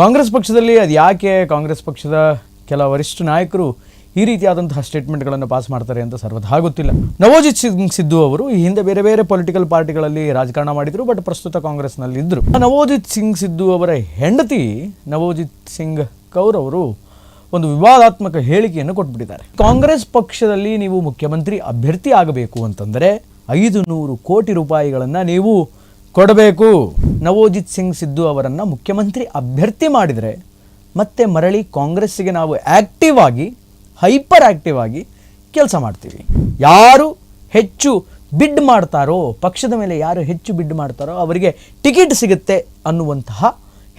ಕಾಂಗ್ರೆಸ್ ಪಕ್ಷದಲ್ಲಿ ಅದು ಯಾಕೆ ಕಾಂಗ್ರೆಸ್ ಪಕ್ಷದ ಕೆಲ ವರಿಷ್ಠ ನಾಯಕರು ಈ ರೀತಿಯಾದಂತಹ ಸ್ಟೇಟ್ಮೆಂಟ್ಗಳನ್ನು ಪಾಸ್ ಮಾಡ್ತಾರೆ ಅಂತ ಸರ್ವಥಾ ಆಗುತ್ತಿಲ್ಲ. ನವೋಜಿತ್ ಸಿಂಗ್ ಸಿದ್ದು ಅವರು ಈ ಹಿಂದೆ ಬೇರೆ ಬೇರೆ ಪೊಲಿಟಿಕಲ್ ಪಾರ್ಟಿಗಳಲ್ಲಿ ರಾಜಕಾರಣ ಮಾಡಿದರು, ಬಟ್ ಪ್ರಸ್ತುತ ಕಾಂಗ್ರೆಸ್ನಲ್ಲಿ ಇದ್ದರು ನವೋಜಿತ್ ಸಿಂಗ್ ಸಿದ್ದು ಅವರ ಹೆಂಡತಿ ನವೋಜಿತ್ ಸಿಂಗ್ ಕೌರ್ ಅವರು ಒಂದು ವಿವಾದಾತ್ಮಕ ಹೇಳಿಕೆಯನ್ನು ಕೊಟ್ಬಿಟ್ಟಿದ್ದಾರೆ. ಕಾಂಗ್ರೆಸ್ ಪಕ್ಷದಲ್ಲಿ ನೀವು ಮುಖ್ಯಮಂತ್ರಿ ಅಭ್ಯರ್ಥಿ ಆಗಬೇಕು ಅಂತಂದರೆ ಐದು ನೂರು ಕೋಟಿ ರೂಪಾಯಿಗಳನ್ನು ನೀವು ಕೊಡಬೇಕು. ನವೋಜಿತ್ ಸಿಂಗ್ ಸಿದ್ದು ಅವರನ್ನು ಮುಖ್ಯಮಂತ್ರಿ ಅಭ್ಯರ್ಥಿ ಮಾಡಿದರೆ ಮತ್ತೆ ಮರಳಿ ಕಾಂಗ್ರೆಸ್ಸಿಗೆ ನಾವು ಆ್ಯಕ್ಟಿವ್ ಆಗಿ ಹೈಪರ್ ಆ್ಯಕ್ಟಿವ್ ಆಗಿ ಕೆಲಸ ಮಾಡ್ತೀವಿ. ಯಾರು ಹೆಚ್ಚು ಬಿಡ್ ಮಾಡ್ತಾರೋ, ಪಕ್ಷದ ಮೇಲೆ ಯಾರು ಹೆಚ್ಚು ಬಿಡ್ ಮಾಡ್ತಾರೋ ಅವರಿಗೆ ಟಿಕೆಟ್ ಸಿಗುತ್ತೆ ಅನ್ನುವಂತಹ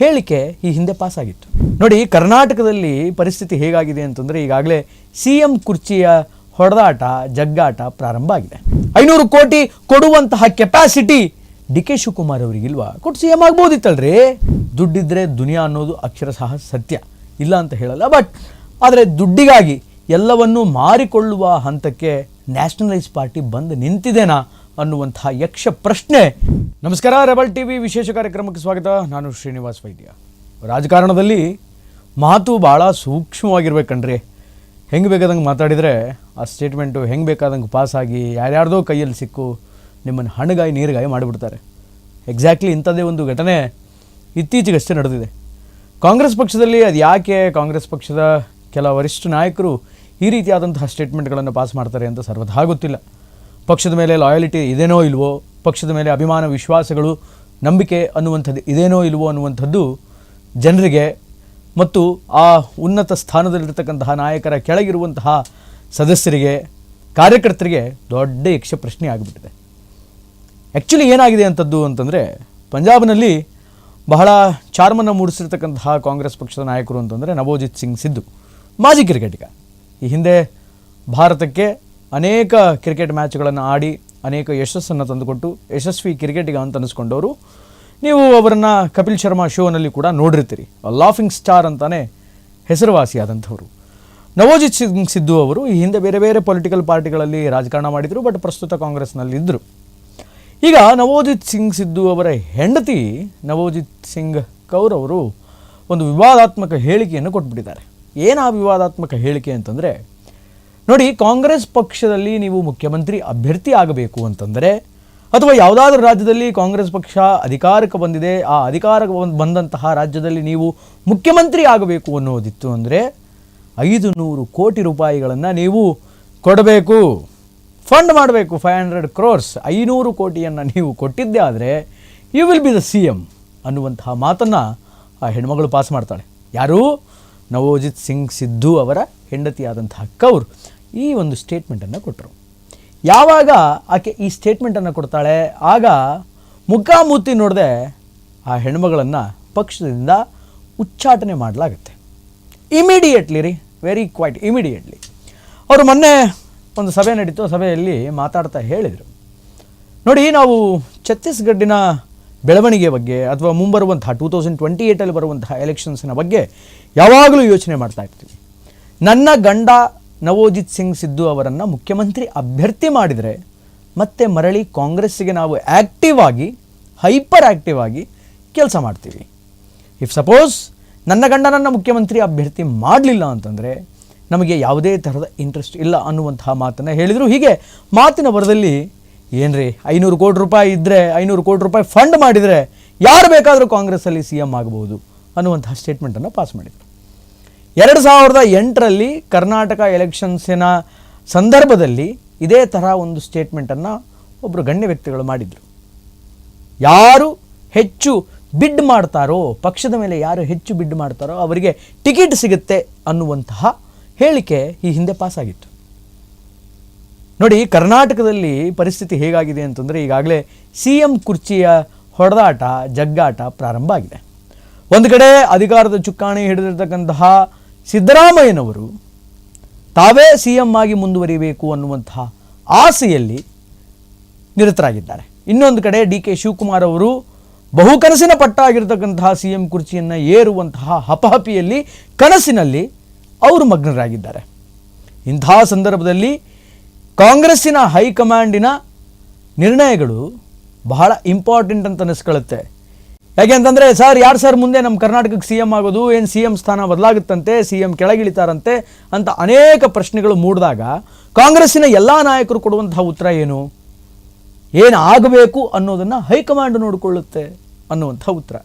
ಹೇಳಿಕೆ ಈ ಹಿಂದೆ ಪಾಸಾಗಿತ್ತು ನೋಡಿ ಕರ್ನಾಟಕದಲ್ಲಿ ಪರಿಸ್ಥಿತಿ ಹೇಗಾಗಿದೆ ಅಂತಂದರೆ ಈಗಾಗಲೇ ಸಿ ಎಂ ಕುರ್ಚಿಯ ಹೊಡೆದಾಟ, ಜಗ್ಗಾಟ ಪ್ರಾರಂಭ ಆಗಿದೆ. ಐನೂರು ಕೋಟಿ ಕೊಡುವಂತಹ ಕೆಪಾಸಿಟಿ ಡಿ ಕೆ ಶಿವಕುಮಾರ್ ಅವರಿಗಿಲ್ವಾ ಕೊಟ್ಟು ಸಿ ಎಂ ಆಗ್ಬೋದಿತ್ತಲ್ರಿ? ದುಡ್ಡಿದ್ರೆ ದುನಿಯಾ ಅನ್ನೋದು ಅಕ್ಷರ ಸಹ ಸತ್ಯ. ಇಲ್ಲ ಅಂತ ಹೇಳಲ್ಲ ಬಟ್ ಆದರೆ ದುಡ್ಡಿಗಾಗಿ ಎಲ್ಲವನ್ನೂ ಮಾರಿಕೊಳ್ಳುವ ಹಂತಕ್ಕೆ ನ್ಯಾಷನಲೈಸ್ ಪಾರ್ಟಿ ಬಂದು ನಿಂತಿದೆನಾ ಅನ್ನುವಂತಹ ಯಕ್ಷ ಪ್ರಶ್ನೆ. ನಮಸ್ಕಾರ, ರೆಬಲ್ ಟಿವಿ ವಿಶೇಷ ಕಾರ್ಯಕ್ರಮಕ್ಕೆ ಸ್ವಾಗತ. ನಾನು ಶ್ರೀನಿವಾಸ್ ವೈದ್ಯ. ರಾಜಕಾರಣದಲ್ಲಿ ಮಾತು ಭಾಳ ಸೂಕ್ಷ್ಮವಾಗಿರ್ಬೇಕಣ್ರಿ ಹೆಂಗೆ ಬೇಕಾದಂಗೆ ಮಾತಾಡಿದರೆ ಆ ಸ್ಟೇಟ್ಮೆಂಟು ಹೆಂಗೆ ಬೇಕಾದಂಗೆ ಪಾಸಾಗಿ ಯಾರ್ಯಾರ್ದೋ ಕೈಯಲ್ಲಿ ಸಿಕ್ಕು ನಿಮ್ಮನ್ನು ಹಣಗಾಯಿ, ನೀರುಗಾಯಿ ಮಾಡಿಬಿಡ್ತಾರೆ. ಎಕ್ಸಾಕ್ಟ್ಲಿ ಇಂಥದ್ದೇ ಒಂದು ಘಟನೆ ಇತ್ತೀಚೆಗಷ್ಟೇ ನಡೆದಿದೆ. ಕಾಂಗ್ರೆಸ್ ಪಕ್ಷದಲ್ಲಿ ಅದು ಯಾಕೆ ಕಾಂಗ್ರೆಸ್ ಪಕ್ಷದ ಕೆಲ ವರಿಷ್ಠ ನಾಯಕರು ಈ ರೀತಿಯಾದಂತಹ ಸ್ಟೇಟ್ಮೆಂಟ್ಗಳನ್ನು ಪಾಸ್ ಮಾಡ್ತಾರೆ ಅಂತ ಸರ್ವಥಾ ಗೊತ್ತಿಲ್ಲ. ಪಕ್ಷದ ಮೇಲೆ ಲಾಯಲಿಟಿ ಇದೇನೋ ಇಲ್ವೋ, ಪಕ್ಷದ ಮೇಲೆ ಅಭಿಮಾನ, ವಿಶ್ವಾಸಗಳು, ನಂಬಿಕೆ ಅನ್ನುವಂಥದ್ದು ಇದೇನೋ ಇಲ್ವೋ ಅನ್ನುವಂಥದ್ದು ಜನರಿಗೆ ಮತ್ತು ಆ ಉನ್ನತ ಸ್ಥಾನದಲ್ಲಿರ್ತಕ್ಕಂತಹ ನಾಯಕರ ಕೆಳಗಿರುವಂತಹ ಸದಸ್ಯರಿಗೆ, ಕಾರ್ಯಕರ್ತರಿಗೆ ದೊಡ್ಡ ಯಕ್ಷ ಪ್ರಶ್ನೆ ಆಗಿಬಿಟ್ಟಿದೆ. ಆ್ಯಕ್ಚುಲಿ ಏನಾಗಿದೆ ಅಂಥದ್ದು ಅಂತಂದರೆ, ಪಂಜಾಬ್ನಲ್ಲಿ ಬಹಳ ಚಾರ್ಮನ್ನು ಮೂಡಿಸಿರ್ತಕ್ಕಂತಹ ಕಾಂಗ್ರೆಸ್ ಪಕ್ಷದ ನಾಯಕರು ಅಂತಂದರೆ ನವೋಜಿತ್ ಸಿಂಗ್ ಸಿದ್ದು, ಮಾಜಿ ಕ್ರಿಕೆಟಿಗ ಈ ಹಿಂದೆ ಭಾರತಕ್ಕೆ ಅನೇಕ ಕ್ರಿಕೆಟ್ ಮ್ಯಾಚ್ಗಳನ್ನು ಆಡಿ, ಅನೇಕ ಯಶಸ್ಸನ್ನು ತಂದುಕೊಟ್ಟು, ಯಶಸ್ವಿ ಕ್ರಿಕೆಟಿಗ ಅಂತ ಅನಿಸ್ಕೊಂಡವರು, ನೀವು ಅವರನ್ನು ಕಪಿಲ್ ಶರ್ಮಾ ಶೋನಲ್ಲಿ ಕೂಡ ನೋಡಿರ್ತೀರಿ. ಲಾಫಿಂಗ್ ಸ್ಟಾರ್ ಅಂತಲೇ ಹೆಸರುವಾಸಿಯಾದಂಥವರು. ನವೋಜಿತ್ ಸಿಂಗ್ ಸಿದ್ದು ಅವರು ಈ ಹಿಂದೆ ಬೇರೆ ಬೇರೆ ಪೊಲಿಟಿಕಲ್ ಪಾರ್ಟಿಗಳಲ್ಲಿ ರಾಜಕಾರಣ ಮಾಡಿದರು ಬಟ್ ಪ್ರಸ್ತುತ ಕಾಂಗ್ರೆಸ್ನಲ್ಲಿ ಇದ್ದರು ಈಗ ನವೋಜಿತ್ ಸಿಂಗ್ ಸಿದ್ದು ಅವರ ಹೆಂಡತಿ ನವೋಜಿತ್ ಸಿಂಗ್ ಕೌರ್ ಅವರು ಒಂದು ವಿವಾದಾತ್ಮಕ ಹೇಳಿಕೆಯನ್ನು ಕೊಟ್ಬಿಟ್ಟಿದ್ದಾರೆ. ಏನು ಆ ವಿವಾದಾತ್ಮಕ ಹೇಳಿಕೆ ಅಂತಂದರೆ, ನೋಡಿ, ಕಾಂಗ್ರೆಸ್ ಪಕ್ಷದಲ್ಲಿ ನೀವು ಮುಖ್ಯಮಂತ್ರಿ ಅಭ್ಯರ್ಥಿ ಆಗಬೇಕು ಅಂತಂದರೆ, ಅಥವಾ ಯಾವುದಾದ್ರೂ ರಾಜ್ಯದಲ್ಲಿ ಕಾಂಗ್ರೆಸ್ ಪಕ್ಷ ಅಧಿಕಾರಕ್ಕೆ ಬಂದಿದೆ, ಆ ಅಧಿಕಾರಕ್ಕೆ ಬಂದ್- ಬಂದಂತಹ ರಾಜ್ಯದಲ್ಲಿ ನೀವು ಮುಖ್ಯಮಂತ್ರಿ ಆಗಬೇಕು ಅನ್ನೋದಿತ್ತು ಅಂದರೆ, ಐದು ನೂರು ಕೋಟಿ ರೂಪಾಯಿಗಳನ್ನು ನೀವು ಕೊಡಬೇಕು. ಫಂಡ್ ಮಾಡಬೇಕು ಫೈವ್ ಹಂಡ್ರೆಡ್ ಕ್ರೋರ್ಸ್ ಐನೂರು ಕೋಟಿಯನ್ನು ನೀವು ಕೊಟ್ಟಿದ್ದೇ ಆದರೆ you will be the C M ಅನ್ನುವಂತಹ ಮಾತನ್ನು ಆ ಹೆಣ್ಮಗಳು ಪಾಸ್ ಮಾಡ್ತಾಳೆ. ಯಾರು? ನವೋಜಿತ್ ಸಿಂಗ್ ಸಿದ್ದು ಅವರ ಹೆಂಡತಿಯಾದಂತಹ ಕೌರ್ ಈ ಒಂದು ಸ್ಟೇಟ್ಮೆಂಟನ್ನು ಕೊಟ್ಟರು ಯಾವಾಗ ಆಕೆ ಈ ಸ್ಟೇಟ್ಮೆಂಟನ್ನು ಕೊಡ್ತಾಳೆ? ಆಗ ಮುಖಾಮುತ್ತಿ ನೋಡದೆ ಆ ಹೆಣ್ಮಗಳನ್ನು ಪಕ್ಷದಿಂದ ಉಚ್ಚಾಟನೆ ಮಾಡಲಾಗುತ್ತೆ. ಇಮಿಡಿಯೇಟ್ಲಿ ರೀ ವೆರಿ ಕ್ವೈಟ್ ಇಮಿಡಿಯೇಟ್ಲಿ ಅವರು ಮೊನ್ನೆ ಒಂದು ಸಭೆ ನಡೀತು, ಸಭೆಯಲ್ಲಿ ಮಾತಾಡ್ತಾ ಹೇಳಿದರು. ನೋಡಿ, ನಾವು ಛತ್ತೀಸ್ಗಢಿನ ಬೆಳವಣಿಗೆ ಬಗ್ಗೆ ಅಥವಾ ಮುಂಬರುವಂತಹ ಟೂ ತೌಸಂಡ್ ಟ್ವೆಂಟಿ ಏಯ್ಟಲ್ಲಿ ಬರುವಂತಹ ಎಲೆಕ್ಷನ್ಸ್ನ ಬಗ್ಗೆ ಯಾವಾಗಲೂ ಯೋಚನೆ ಮಾಡ್ತಾ ಇರ್ತೀವಿ. ನನ್ನ ಗಂಡ ನವೋಜಿತ್ ಸಿಂಗ್ ಸಿದ್ದು ಅವರನ್ನು ಮುಖ್ಯಮಂತ್ರಿ ಅಭ್ಯರ್ಥಿ ಮಾಡಿದರೆ ಮತ್ತೆ ಮರಳಿ ಕಾಂಗ್ರೆಸ್ಸಿಗೆ ನಾವು ಆ್ಯಕ್ಟಿವ್ ಆಗಿ, ಹೈಪರ್ ಆ್ಯಕ್ಟಿವ್ ಆಗಿ ಕೆಲಸ ಮಾಡ್ತೀವಿ. ಇಫ್ ಸಪೋಸ್ ನನ್ನ ಗಂಡನನ್ನು ಮುಖ್ಯಮಂತ್ರಿ ಅಭ್ಯರ್ಥಿ ಮಾಡಲಿಲ್ಲ ಅಂತಂದರೆ ನಮಗೆ ಯಾವುದೇ ಥರದ ಇಂಟ್ರೆಸ್ಟ್ ಇಲ್ಲ ಅನ್ನುವಂತಹ ಮಾತನ್ನು ಹೇಳಿದರು. ಹೀಗೆ ಮಾತಿನ ಬರದಲ್ಲಿ ಏನ್ರಿ, ಐನೂರು ಕೋಟಿ ರೂಪಾಯಿ ಇದ್ದರೆ ಐನೂರು ಕೋಟಿ ರೂಪಾಯಿ ಫಂಡ್ ಮಾಡಿದರೆ ಯಾರು ಬೇಕಾದರೂ ಕಾಂಗ್ರೆಸ್ಸಲ್ಲಿ ಸಿ ಎಂ ಆಗಬಹುದು ಅನ್ನುವಂತಹ ಸ್ಟೇಟ್ಮೆಂಟನ್ನು ಪಾಸ್ ಮಾಡಿದರು. ಎರಡು ಸಾವಿರದ ಎಂಟರಲ್ಲಿ ಕರ್ನಾಟಕ ಎಲೆಕ್ಷನ್ಸಿನ ಸಂದರ್ಭದಲ್ಲಿ ಇದೇ ಥರ ಒಂದು ಸ್ಟೇಟ್ಮೆಂಟನ್ನು ಒಬ್ಬರು ಗಣ್ಯ ವ್ಯಕ್ತಿಗಳು ಮಾಡಿದರು. ಯಾರು ಹೆಚ್ಚು ಬಿಡ್ ಮಾಡ್ತಾರೋ, ಪಕ್ಷದ ಮೇಲೆ ಯಾರು ಹೆಚ್ಚು ಬಿಡ್ ಮಾಡ್ತಾರೋ ಅವರಿಗೆ ಟಿಕೆಟ್ ಸಿಗುತ್ತೆ ಅನ್ನುವಂತಹ ಹೇಳಿಕೆ ಈ ಹಿಂದೆ ಪಾಸಾಗಿತ್ತು ನೋಡಿ, ಕರ್ನಾಟಕದಲ್ಲಿ ಪರಿಸ್ಥಿತಿ ಹೇಗಾಗಿದೆ ಅಂತಂದರೆ ಈಗಾಗಲೇ ಸಿ ಎಂ ಕುರ್ಚಿಯ ಹೊಡೆದಾಟ, ಜಗ್ಗಾಟ ಪ್ರಾರಂಭ ಆಗಿದೆ. ಒಂದು ಕಡೆ ಅಧಿಕಾರದ ಚುಕ್ಕಾಣಿ ಹಿಡಿದಿರ್ತಕ್ಕಂತಹ ಸಿದ್ದರಾಮಯ್ಯನವರು ತಾವೇ ಸಿ ಎಂ ಆಗಿ ಮುಂದುವರಿಬೇಕು ಅನ್ನುವಂತಹ ಆಸೆಯಲ್ಲಿ ನಿರತರಾಗಿದ್ದಾರೆ. ಇನ್ನೊಂದು ಕಡೆ ಡಿ ಕೆ ಶಿವಕುಮಾರ್ ಅವರು ಬಹುಕನಸಿನ ಪಟ್ಟ ಆಗಿರತಕ್ಕಂತಹ ಸಿ ಎಂ ಕುರ್ಚಿಯನ್ನು ಏರುವಂತಹ ಹಪಹಪಿಯಲ್ಲಿ ಕನಸಿನಲ್ಲಿ ಅವರು ಮಗ್ನರಾಗಿದ್ದಾರೆ. ಇಂಥ ಸಂದರ್ಭದಲ್ಲಿ ಕಾಂಗ್ರೆಸ್ಸಿನ ಹೈಕಮಾಂಡಿನ ನಿರ್ಣಯಗಳು ಬಹಳ ಇಂಪಾರ್ಟೆಂಟ್ ಅಂತ ಅನಿಸ್ಕೊಳ್ಳುತ್ತೆ. ಯಾಕೆ ಅಂತಂದರೆ, ಸರ್, ಯಾರು ಸರ್ ಮುಂದೆ ನಮ್ಮ ಕರ್ನಾಟಕಕ್ಕೆ ಸಿ ಎಂ ಆಗೋದು? ಏನು ಸಿ ಎಂ ಸ್ಥಾನ ಬದಲಾಗುತ್ತಂತೆ? C M ಕೆಳಗಿಳಿತಾರಂತೆ? ಅಂತ ಅನೇಕ ಪ್ರಶ್ನೆಗಳು ಮೂಡಿದಾಗ ಕಾಂಗ್ರೆಸ್ಸಿನ ಎಲ್ಲ ನಾಯಕರು ಕೊಡುವಂತಹ ಉತ್ತರ ಏನು? ಏನು ಆಗಬೇಕು ಅನ್ನೋದನ್ನು ಹೈಕಮಾಂಡ್ ನೋಡಿಕೊಳ್ಳುತ್ತೆ ಅನ್ನುವಂಥ ಉತ್ತರ.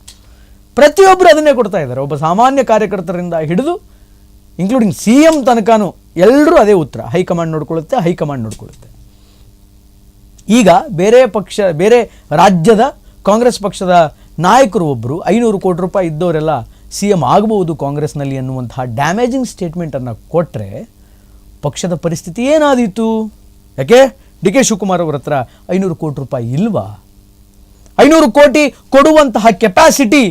ಪ್ರತಿಯೊಬ್ಬರು ಅದನ್ನೇ ಕೊಡ್ತಾ ಇದ್ದಾರೆ. ಒಬ್ಬ ಸಾಮಾನ್ಯ ಕಾರ್ಯಕರ್ತರಿಂದ ಹಿಡಿದು ಇನ್ಕ್ಲೂಡಿಂಗ್ ಸಿ ಎಂ ತನಕನೂ ಎಲ್ಲರೂ ಅದೇ ಉತ್ತರ. ಹೈಕಮಾಂಡ್ ನೋಡ್ಕೊಳ್ಳುತ್ತೆ ಹೈಕಮಾಂಡ್ ನೋಡ್ಕೊಳ್ಳುತ್ತೆ. ಈಗ ಬೇರೆ ಪಕ್ಷ, ಬೇರೆ ರಾಜ್ಯದ ಕಾಂಗ್ರೆಸ್ ಪಕ್ಷದ ನಾಯಕರು ಒಬ್ಬರು ಐನೂರು ಕೋಟಿ ರೂಪಾಯಿ ಇದ್ದವರೆಲ್ಲ ಸಿ ಎಂ ಆಗಬಹುದು ಕಾಂಗ್ರೆಸ್ನಲ್ಲಿ ಅನ್ನುವಂತಹ ಡ್ಯಾಮೇಜಿಂಗ್ ಸ್ಟೇಟ್ಮೆಂಟನ್ನು ಕೊಟ್ಟರೆ ಪಕ್ಷದ ಪರಿಸ್ಥಿತಿ ಏನಾದೀತು? ಯಾಕೆ? ಡಿ ಕೆ ಶಿವಕುಮಾರ್ ಅವ್ರ ಹತ್ರ ಐನೂರು ಕೋಟಿ ರೂಪಾಯಿ ಇಲ್ವಾ? ಐನೂರು ಕೋಟಿ ಕೊಡುವಂತಹ ಕೆಪಾಸಿಟಿ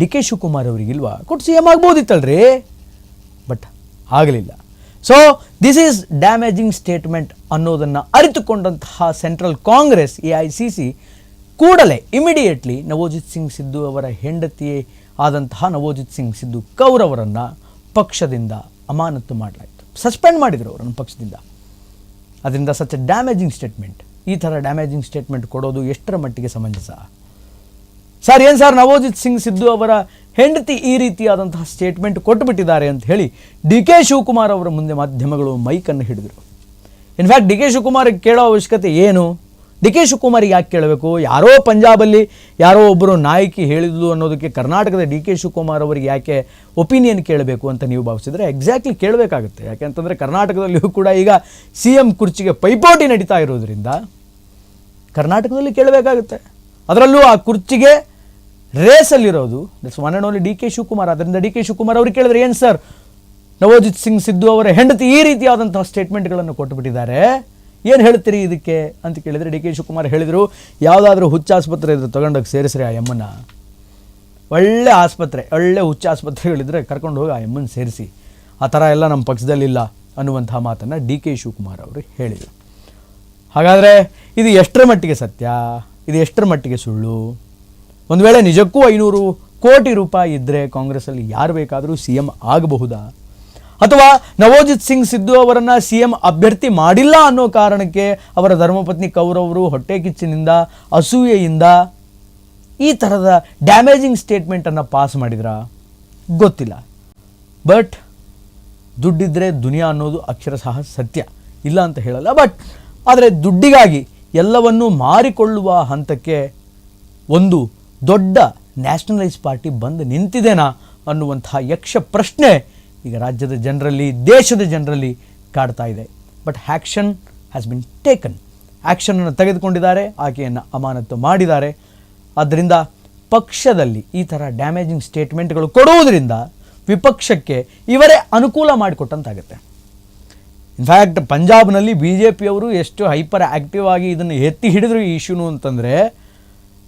ಡಿ ಕೆ ಶಿವಕುಮಾರ್ ಅವರಿಗಿಲ್ವಾ ಕೊಟ್ಟು ಸಿ ಎಂ ಆಗ್ಬೋದಿತ್ತಲ್ರಿ? ಬಟ್ ಆಗಲಿಲ್ಲ. So this is damaging statement ಅನ್ನೋದನ್ನು ಅರಿತುಕೊಂಡಂತಹ central Congress A I C C ಕೂಡಲೇ ಇಮಿಡಿಯೇಟ್ಲಿ ನವೋಜಿತ್ ಸಿಂಗ್ ಸಿದ್ದು ಅವರ ಹೆಂಡತಿಯೇ ಆದಂತಹ ನವೋಜಿತ್ ಸಿಂಗ್ ಸಿದ್ದು ಕೌರ್ ಅವರನ್ನು ಪಕ್ಷದಿಂದ ಅಮಾನತು ಮಾಡಲಾಯಿತು. ಸಸ್ಪೆಂಡ್ ಮಾಡಿದರು ಅವರನ್ನು ಪಕ್ಷದಿಂದ. ಅದರಿಂದ ಸಚ್ ಡ್ಯಾಮೇಜಿಂಗ್ ಸ್ಟೇಟ್ಮೆಂಟ್ ಈ ಥರ ಡ್ಯಾಮೇಜಿಂಗ್ ಸ್ಟೇಟ್ಮೆಂಟ್ ಕೊಡೋದು ಎಷ್ಟರ ಮಟ್ಟಿಗೆ ಸಮಂಜಸ? ಸರ್ ಏನು ಸರ್ ನವೋಜಿತ್ ಸಿಂಗ್ ಸಿದ್ದು ಅವರ ಹೆಂಡತಿ ಈ ರೀತಿಯಾದಂತಹ ಸ್ಟೇಟ್ಮೆಂಟ್ ಕೊಟ್ಟುಬಿಟ್ಟಿದ್ದಾರೆ ಅಂತ ಹೇಳಿ ಡಿ ಕೆ ಶಿವಕುಮಾರ್ ಅವರ ಮುಂದೆ ಮಾಧ್ಯಮಗಳು ಮೈಕನ್ನು ಹಿಡಿದರು. ಇನ್ಫ್ಯಾಕ್ಟ್ ಡಿ ಕೆ ಶಿವಕುಮಾರ್ ಕೇಳೋ ಅವಶ್ಯಕತೆ ಏನು? ಡಿ ಕೆ ಶಿವಕುಮಾರ್ ಯಾಕೆ ಕೇಳಬೇಕು? ಯಾರೋ ಪಂಜಾಬಲ್ಲಿ ಯಾರೋ ಒಬ್ಬರು ನಾಯಕಿ ಹೇಳಿದ್ಲು ಅನ್ನೋದಕ್ಕೆ ಕರ್ನಾಟಕದ ಡಿ ಕೆ ಶಿವಕುಮಾರ್ ಅವರಿಗೆ ಯಾಕೆ ಒಪಿನಿಯನ್ ಕೇಳಬೇಕು ಅಂತ ನೀವು ಭಾವಿಸಿದರೆ ಎಕ್ಸಾಕ್ಟ್ಲಿ ಕೇಳಬೇಕಾಗುತ್ತೆ. ಯಾಕೆಂತಂದರೆ ಕರ್ನಾಟಕದಲ್ಲಿಯೂ ಕೂಡ ಈಗ ಸಿ ಎಂ ಕುರ್ಚಿಗೆ ಪೈಪೋಟಿ ನಡೀತಾ ಇರೋದ್ರಿಂದ ಕರ್ನಾಟಕದಲ್ಲಿ ಕೇಳಬೇಕಾಗುತ್ತೆ. ಅದರಲ್ಲೂ ಆ ಕುರ್ಚಿಗೆ ರೇಸಲ್ಲಿರೋದು. That's one and only D K Shivakumar. ಅದರಿಂದ ಡಿ ಕೆ ಶಿವಕುಮಾರ್ ಅವರು ಕೇಳಿದ್ರೆ ಏನು ಸರ್? ನವೋಜಿತ್ ಸಿಂಗ್ ಸಿದ್ದು ಅವರ ಹೆಂಡತಿ ಈ ರೀತಿಯಾದಂತಹ ಸ್ಟೇಟ್ಮೆಂಟ್ಗಳನ್ನು ಕೊಟ್ಟುಬಿಟ್ಟಿದ್ದಾರೆ. ಏನು ಹೇಳ್ತೀರಿ ಇದಕ್ಕೆ ಅಂತ ಕೇಳಿದರೆ ಡಿ ಕೆ ಶಿವಕುಮಾರ್ ಹೇಳಿದರು, ಯಾವುದಾದ್ರೂ ಹುಚ್ಚ ಆಸ್ಪತ್ರೆ ಇದ್ರೆ ತಗೊಂಡೋಗಿ ಸೇರಿಸ್ರಿ ಆ ಎಮ್ಮನ್ನ. ಒಳ್ಳೆ ಆಸ್ಪತ್ರೆ, ಒಳ್ಳೆ ಹುಚ್ಚ ಆಸ್ಪತ್ರೆಗಳಿದ್ರೆ ಕರ್ಕೊಂಡು ಹೋಗಿ ಆ ಎಮ್ಮನ ಸೇರಿಸಿ. ಆ ಥರ ಎಲ್ಲ ನಮ್ಮ ಪಕ್ಷದಲ್ಲಿಲ್ಲ ಅನ್ನುವಂಥ ಮಾತನ್ನು ಡಿ ಕೆ ಶಿವಕುಮಾರ್ ಅವರು ಹೇಳಿದರು. ಹಾಗಾದರೆ ಇದು ಎಷ್ಟರ ಮಟ್ಟಿಗೆ ಸತ್ಯ? ಇದು ಎಷ್ಟರ ಮಟ್ಟಿಗೆ ಸುಳ್ಳು? ಒಂದು ವೇಳೆ ನಿಜಕ್ಕೂ ಐನೂರು ಕೋಟಿ ರೂಪಾಯಿ ಇದ್ದರೆ ಕಾಂಗ್ರೆಸ್ಸಲ್ಲಿ ಯಾರು ಬೇಕಾದರೂ ಸಿ ಎಂ ಆಗಬಹುದಾ? ಅಥವಾ ನವೋಜಿತ್ ಸಿಂಗ್ ಸಿದ್ದು ಅವರನ್ನು ಸಿ ಎಂ ಅಭ್ಯರ್ಥಿ ಮಾಡಿಲ್ಲ ಅನ್ನೋ ಕಾರಣಕ್ಕೆ ಅವರ ಧರ್ಮಪತ್ನಿ ಕೌರವರು ಹೊಟ್ಟೆ ಕಿಚ್ಚಿನಿಂದ ಅಸೂಯೆಯಿಂದ ಈ ಥರದ ಡ್ಯಾಮೇಜಿಂಗ್ ಸ್ಟೇಟ್ಮೆಂಟನ್ನು ಪಾಸ್ ಮಾಡಿದ್ರಾ? ಗೊತ್ತಿಲ್ಲ. ಬಟ್ ದುಡ್ಡಿದ್ದರೆ ದುನಿಯಾ ಅನ್ನೋದು ಅಕ್ಷರಶಃ ಸತ್ಯ. ಇಲ್ಲ ಅಂತ ಹೇಳಲ್ಲ. ಬಟ್ ಆದರೆ ದುಡ್ಡಿಗಾಗಿ ಎಲ್ಲವನ್ನೂ ಮಾರಿಕೊಳ್ಳುವ ಹಂತಕ್ಕೆ ಒಂದು ದೊಡ್ಡ ನ್ಯಾಷನಲೈಸ್ ಪಾರ್ಟಿ ಬಂದು ನಿಂತಿದೆನಾ ಅನ್ನುವಂತಹ ಯಕ್ಷ ಪ್ರಶ್ನೆ ಈಗ ರಾಜ್ಯದ ಜನರಲ್ಲಿ, ದೇಶದ ಜನರಲ್ಲಿ ಕಾಡ್ತಾ ಇದೆ. But action has been taken ಆ್ಯಕ್ಷನನ್ನು ತೆಗೆದುಕೊಂಡಿದ್ದಾರೆ, ಆಕೆಯನ್ನು ಅಮಾನತು ಮಾಡಿದ್ದಾರೆ. ಆದ್ದರಿಂದ ಪಕ್ಷದಲ್ಲಿ ಈ ಥರ ಡ್ಯಾಮೇಜಿಂಗ್ ಸ್ಟೇಟ್ಮೆಂಟ್ಗಳು ಕೊಡುವುದರಿಂದ ವಿಪಕ್ಷಕ್ಕೆ ಇವರೇ ಅನುಕೂಲ ಮಾಡಿಕೊಟ್ಟಂತಾಗುತ್ತೆ. ಇನ್ಫ್ಯಾಕ್ಟ್ ಪಂಜಾಬ್ನಲ್ಲಿ ಬಿ ಜೆ ಪಿಯವರು ಎಷ್ಟು ಹೈಪರ್ ಆ್ಯಕ್ಟಿವ್ ಆಗಿ ಇದನ್ನು ಎತ್ತಿ ಹಿಡಿದ್ರು ಈ ಇಶ್ಯೂನು ಅಂತಂದರೆ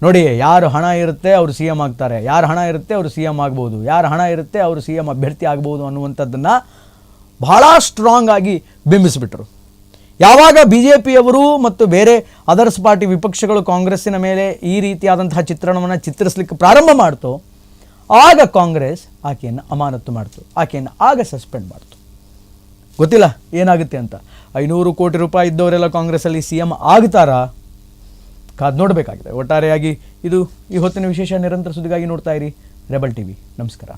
ನೋಡಿ, ಯಾರು ಹಣ ಇರುತ್ತೆ ಅವರು ಸಿ ಎಂ ಆಗ್ತಾರೆ. ಯಾರು ಹಣ ಇರುತ್ತೆ ಅವರು ಸಿ ಎಂ ಆಗ್ಬೋದು. ಯಾರು ಹಣ ಇರುತ್ತೆ ಅವರು ಸಿ ಎಂ ಅಭ್ಯರ್ಥಿ ಆಗ್ಬೋದು ಅನ್ನುವಂಥದ್ದನ್ನು ಬಹಳ ಸ್ಟ್ರಾಂಗ್ ಆಗಿ ಬಿಂಬಿಸಿಬಿಟ್ರು. ಯಾವಾಗ ಬಿ ಜೆ ಪಿಯವರು ಮತ್ತು ಬೇರೆ ಅದರ್ಸ್ ಪಾರ್ಟಿ ವಿಪಕ್ಷಗಳು ಕಾಂಗ್ರೆಸ್ಸಿನ ಮೇಲೆ ಈ ರೀತಿಯಾದಂತಹ ಚಿತ್ರಣವನ್ನು ಚಿತ್ರಿಸಲಿಕ್ಕೆ ಪ್ರಾರಂಭ ಮಾಡ್ತು, ಆಗ ಕಾಂಗ್ರೆಸ್ ಆಕೆಯನ್ನು ಅಮಾನತು ಮಾಡ್ತು. ಆಕೆಯನ್ನು ಆಗ ಸಸ್ಪೆಂಡ್ ಮಾಡ್ತು. ಗೊತ್ತಿಲ್ಲ ಏನಾಗುತ್ತೆ ಅಂತ. ಐನೂರು ಕೋಟಿ ರೂಪಾಯಿ ಇದ್ದವರೆಲ್ಲ ಕಾಂಗ್ರೆಸ್ಸಲ್ಲಿ ಸಿ ಎಂ ಆಗ್ತಾರಾ? ಕಾದು ನೋಡಬೇಕಾಗಿದೆ. ಒಟ್ಟಾರೆಯಾಗಿ ಇದು ಈ ಹೊತ್ತಿನ ವಿಶೇಷ ನಿರಂತರ ಸುದ್ದಿಗಾಗಿ ನೋಡ್ತಾ ಇರಿ. Rebel TV. ನಮಸ್ಕಾರ.